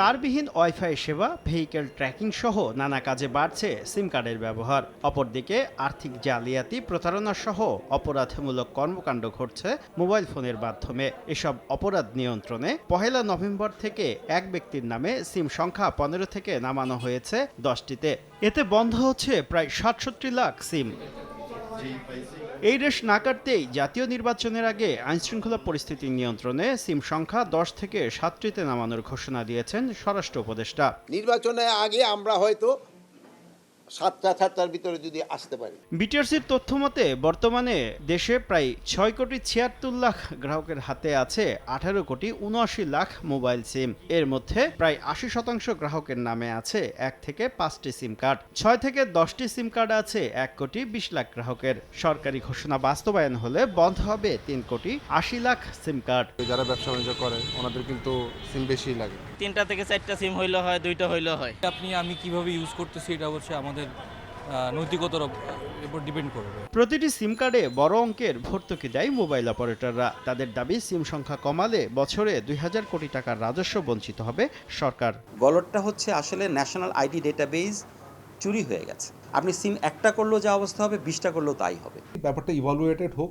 তারবিহীন wifi সেবা, vehicle tracking সহ নানা কাজে বাড়ছে সিম কার্ডের ব্যবহার। অপরদিকে, আর্থিক জালিয়াতি প্রতারণা সহ অপরাধমূলক কর্মকাণ্ড ঘটছে মোবাইল ফোনের মাধ্যমে। এসব অপরাধ নিয়ন্ত্রণে পহেলা নভেম্বর থেকে এক ব্যক্তির নামে সিম সংখ্যা পনেরো থেকে নামানো হয়েছে দশটিতে। এতে বন্ধ হচ্ছে প্রায় সাতষট্টি লাখ সিম। এই রেশ না কাটতেই জাতীয় নির্বাচনের আগে আইনশৃঙ্খলা পরিস্থিতি নিয়ন্ত্রণে সিম সংখ্যা দশ থেকে সাতটিতে নামানোর ঘোষণা দিয়েছেন স্বরাষ্ট্র উপদেষ্টা। নির্বাচনের আগে আমরা হয়তো সাতটা সাতটার ভিতরে যদি আসতে পারি। বিটিআরসির তথ্য মতে বর্তমানে দেশে প্রায় ছয় কোটি ছিয়াত্তর লাখ গ্রাহকের হাতে আছে আঠারো কোটি উনআশি লাখ মোবাইল সিম। এর মধ্যে প্রায় আশি শতাংশ গ্রাহকের নামে আছে এক থেকে পাঁচটি সিম কার্ড। ছয় থেকে দশটি সিম কার্ড আছে এক কোটি বিশ লাখ গ্রাহকের। সরকারি ঘোষণা বাস্তবায়ন হলে বন্ধ হবে তিন কোটি আশি লাখ সিম কার্ড। যারা ব্যবসা বাণিজ্য করে ওনাদের কিন্তু সিম বেশি লাগে। তিনটা থেকে চারটা সিম হইলে হয় দুইটা হইলে হয়। আপনি আমি কীভাবে ইউজ করতেছি এটা অবশ্যই আমাদের নৈতিকতার উপর ডিপেন্ড করবে। প্রতিটি সিম কার্ডে বড় অঙ্কের ভর্তুকি দেয় মোবাইল অপারেটররা তাদের দাবি সিম সংখ্যা কমালে বছরে দুই হাজার কোটি টাকার রাজস্ব বঞ্চিত হবে সরকার। গলটটা হচ্ছে আসলে ন্যাশনাল আইডি ডেটাবেজ চুরি হয়ে গেছে। আপনি সিম একটা করলেও যা অবস্থা হবে বিশটা করলেও তাই হবে। ব্যাপারটা ইভালুয়েটেড হোক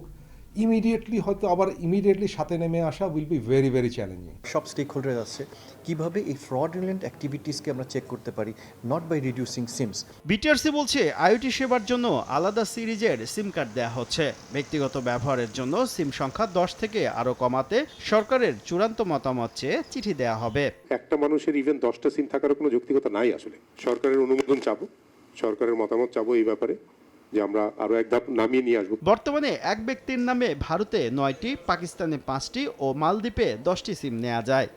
ইমিডিয়েটলি হয়তো আবার ইমিডিয়েটলি সাথে নেমে আসা will be very very challenging সব স্টেক হোল্ডার আছে। কীভাবে এই ফ্রডুলেন্ট অ্যাক্টিভিটিসকে আমরা চেক করতে পারি? Not by reducing SIMs BTRC বলছে আইওটি সেবার জন্য আলাদা সিরিজের সিম কার্ড দেওয়া হচ্ছে। ব্যক্তিগত ব্যবহারের জন্য সিম সংখ্যা দশ থেকে আরও কমাতে সরকারের চূড়ান্ত মতামত চেয়ে চিঠি দেওয়া হবে। একটা মানুষের ইভেন দশটা সিম থাকার কোনো যৌক্তিকতা নাই আসলে। সরকারের অনুমোদন চাবো সরকারের মতামত চাবো এই ব্যাপারে। যে আমরা আরও এক ধাপ নামিয়ে নিয়ে আসব। বর্তমানে এক ব্যক্তির নামে ভারতে নয়টি, পাকিস্তানে পাঁচটি ও মালদ্বীপে দশটি সিম নেওয়া যায়।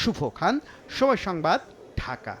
শুভ খান, সময় সংবাদ, ঢাকা।